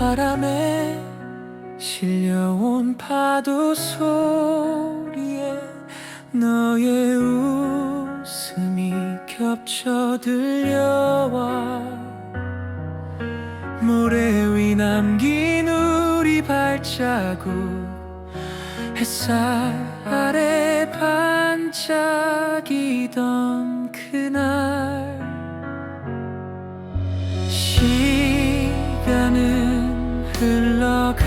바람에 실려온 파도 소리에 너의 웃음이 겹쳐 들려와 모래 위 남긴 우리 발자국 햇살 아래 반짝이던 그날 시간은 흘러가지만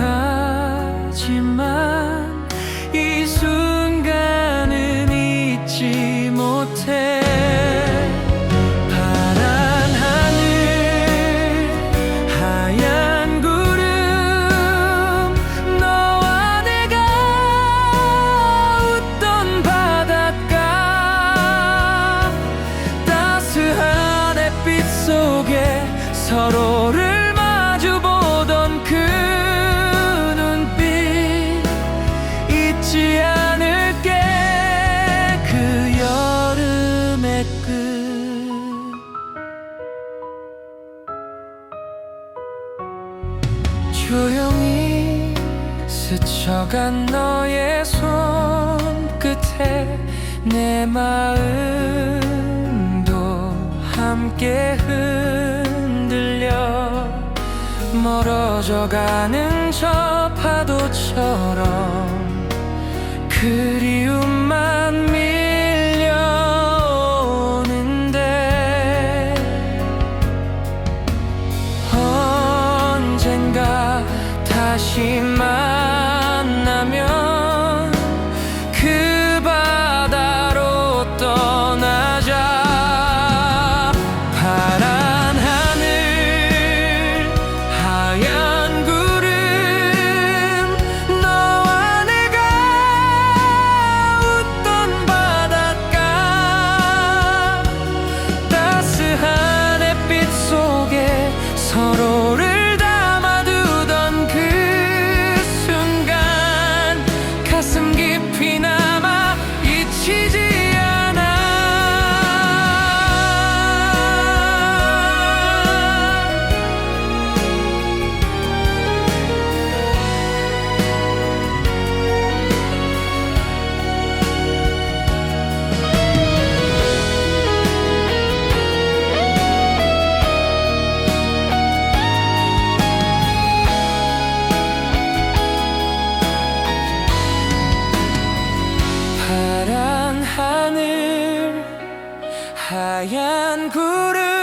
조용히 스쳐간 너의 손끝에 내 마음도 함께 흔들려 멀어져가는 저 파도처럼 그리움 다시 만 하얀 구름.